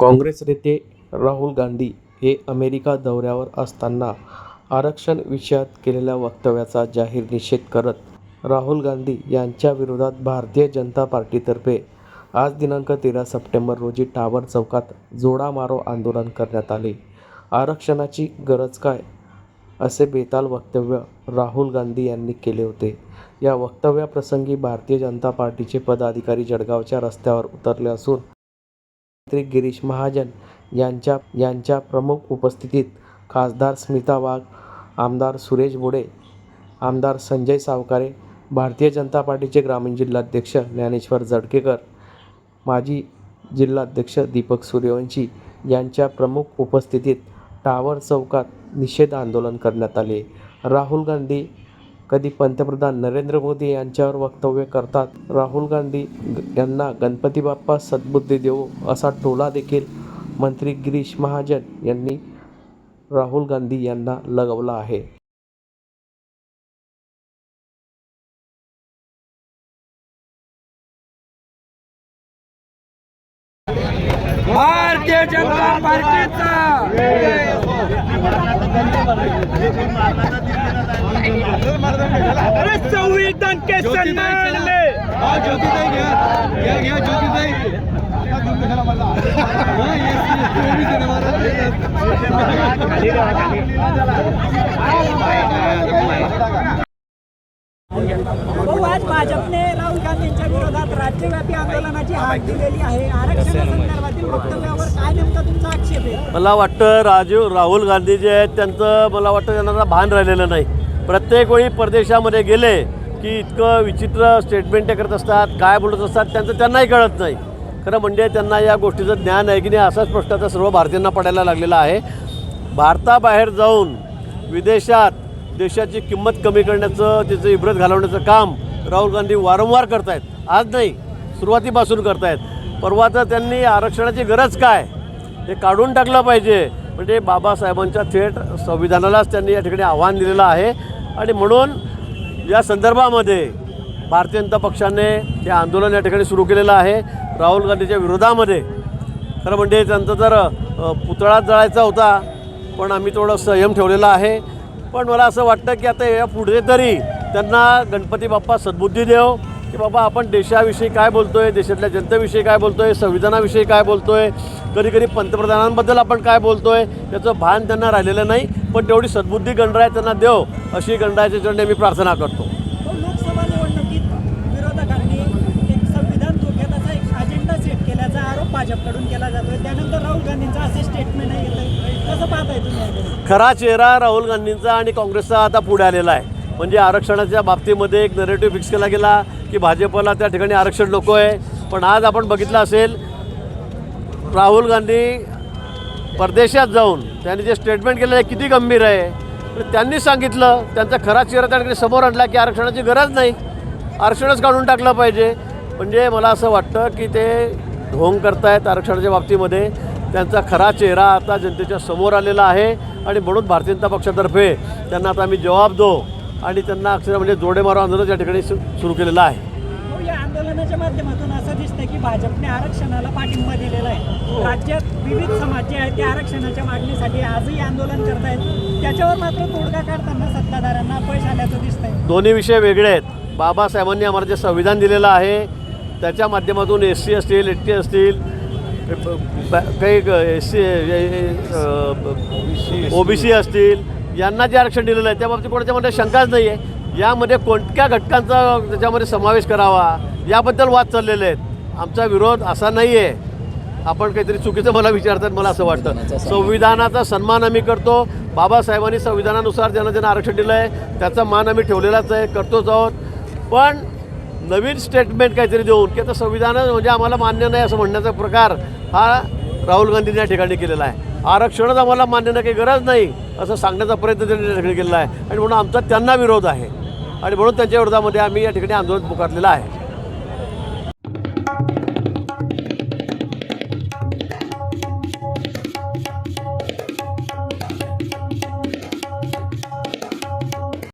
काँग्रेस नेते राहुल गांधी हे अमेरिका दौऱ्यावर असताना आरक्षण विषयात केलेल्या वक्तव्याचा जाहीर निषेध करत राहुल गांधी यांच्या विरोधात भारतीय जनता पार्टीतर्फे आज दिनांक तेरा सप्टेंबर रोजी टावर चौकात जोडा मारो आंदोलन करण्यात आले. आरक्षणाची गरज काय? असे बेताल वक्तव्य राहुल गांधी यांनी केले होते. या वक्तव्याप्रसंगी भारतीय जनता पार्टीचे पदाधिकारी जळगावच्या रस्त्यावर उतरले असून मंत्री गिरीश महाजन यांच्या यांच्या प्रमुख उपस्थितीत खासदार स्मिता वाघ आमदार सुरेश बोडे आमदार संजय सावकारे भारतीय जनता पार्टीचे ग्रामीण जिल्हाध्यक्ष ज्ञानेश्वर जडकेकर माजी जिल्हाध्यक्ष दीपक सूर्यवंशी यांच्या प्रमुख उपस्थितीत टावर चौकात निषेध आंदोलन करण्यात आले. राहुल गांधी कधी पंतप्रधान नरेंद्र मोदी यांच्यावर वक्तव्य करतात राहुल गांधी यांना गणपती बाप्पा सद्बुद्धी देवो असा टोला देखील मंत्री गिरीश महाजन यांनी राहुल गांधी यांना लगवला आहे. भारतीय जनता पार्टीचा! अरे संविधान के सन्मान में भाऊ आज भाजपने राहुल गांधींच्या विरोधात राज्यव्यापी आंदोलनाची हाक दिलेली आहे. आरक्षणासंदर्भातील वक्तव्यावर काय नेमका तुमचा आक्षेप आहे? मला वाटतं राजीव राहुल गांधी जे आहेत त्यांचं मला वाटतं त्यांना भान राहिलेलं नाही. प्रत्येक वेळी परदेशामध्ये गेले की इतकं विचित्र स्टेटमेंट ते करत असतात काय बोलत असतात त्यांचं त्यांनाही कळत नाही. खरं म्हणजे त्यांना या गोष्टीचं ज्ञान आहे की नाही असा स्पष्ट आता सर्व भारतीयांना पडायला लागलेला आहे. भारताबाहेर जाऊन विदेशात देशाची किंमत कमी करण्याचं त्याचं इब्रत घालवण्याचं काम राहुल गांधी वारंवार करतायत. आज नाही सुरुवातीपासून करतायत. परवा तर त्यांनी आरक्षणाची गरज काय? हे काढून टाकलं पाहिजे. म्हणजे बाबासाहेबांच्या थेट संविधानालाच त्यांनी या ठिकाणी आव्हान दिलेलं आहे. आणि म्हणून या संदर्भामध्ये भारतीय जनता पक्षाने हे आंदोलन या ठिकाणी सुरू केलेलं आहे. राहुल गांधीच्या विरोधामध्ये. खरं म्हणजे त्यांचा तर पुतळाच पुतळा जळायचा होता. पण आम्ही थोडं संयम ठेवलेला आहे. पण मला असं वाटतं की आता या पुढे तरी त्यांना गणपती बाप्पा सद्बुद्धी देव की बाबा आपण देशाविषयी काय बोलतो आहे देशातल्या जनतेविषयी काय बोलतो आहे संविधानाविषयी काय बोलतो आहे कधी कधी पंतप्रधानांबद्दल आपण काय बोलतो आहे याचं भान त्यांना राहिलेलं नाही. पण तेवढी सद्बुद्धी गणराय त्यांना देव अशी गणरायाच्या चरणी मी प्रार्थना करतो. भाऊ, लोकसभा निवडणुकीत विरोधकांनी एक संविधान धोक्याचा एक अजेंडा सेट केल्याचा आरोप भाजपकडून केला जातोय. त्यानंतर राहुल गांधींचं असं स्टेटमेंट आहे येतं कसं पाहताय तुम्ही याकडे? खरा चेहरा राहुल गांधींचा आणि काँग्रेसचा आता पुढे आलेला आहे. म्हणजे आरक्षणाच्या बाबतीमध्ये एक नरेटिव्ह फिक्स केला गेला की भाजपला त्या ठिकाणी आरक्षण नको आहे. पण आज आपण बघितलं असेल राहुल गांधी परदेशात जाऊन त्यांनी जे स्टेटमेंट केलं आहे किती गंभीर आहे. तर त्यांनी सांगितलं त्यांचा खरा चेहरा त्यांनी समोर आणला की आरक्षणाची गरज नाही. आरक्षणच काढून टाकलं पाहिजे. म्हणजे मला असं वाटतं की ते ढोंग करतायत आरक्षणाच्या बाबतीमध्ये. त्यांचा खरा चेहरा आता जनतेच्या समोर आलेला आहे. आणि म्हणून भारतीय जनता पक्षातर्फे त्यांना आता आम्ही जबाब दो आणि त्यांना अक्षर म्हणजे जोडे मारो आंदोलन या ठिकाणी सुरू केलेलं आहे. या आंदोलनाच्या माध्यमातून असं दिसतंय की भाजपने आरक्षणाला पाठिंबा दिलेला आहे. राज्यात विविध समाज जे आहेत ते आरक्षणाच्या मागणीसाठी आजही आंदोलन करतायत. त्याच्यावर मात्र तोडगा काढताना सत्ताधाऱ्यांना अपयश आल्याचं दिसतंय. दोन्ही विषय वेगळे आहेत. बाबासाहेबांनी आम्हाला जे संविधान दिलेलं आहे त्याच्या माध्यमातून एस सी असतील एस टी असतील काही S C O B C असतील यांना जे आरक्षण दिलेलं आहे त्या बाबतीत कोणाच्यामध्ये शंकाच नाही आहे यामध्ये कोणत्या घटकांचा त्याच्यामध्ये समावेश करावा याबद्दल वाद चाललेले आहेत. आमचा विरोध असा नाही आहे आपण काहीतरी चुकीचं मला विचारतात मला असं वाटतं. संविधानाचा सन्मान. आम्ही करतो. बाबासाहेबांनी संविधानानुसार ज्यांना ज्यांना आरक्षण दिलं आहे त्याचा मान आम्ही ठेवलेलाच आहे करतोच आहोत. पण नवीन स्टेटमेंट काहीतरी देऊन की आता संविधान म्हणजे आम्हाला मान्य नाही असं म्हणण्याचा प्रकार हा राहुल गांधींनी या ठिकाणी केलेला आहे. आरक्षणच आम्हाला मान्य नाही काही गरज नाही असं सांगण्याचा प्रयत्न त्यांनी ठिकाणी केलेला आहे. आणि म्हणून आमचा त्यांना विरोध आहे. आणि म्हणून त्यांच्या विरोधामध्ये आम्ही या ठिकाणी आंदोलन पुकारलेलं आहे.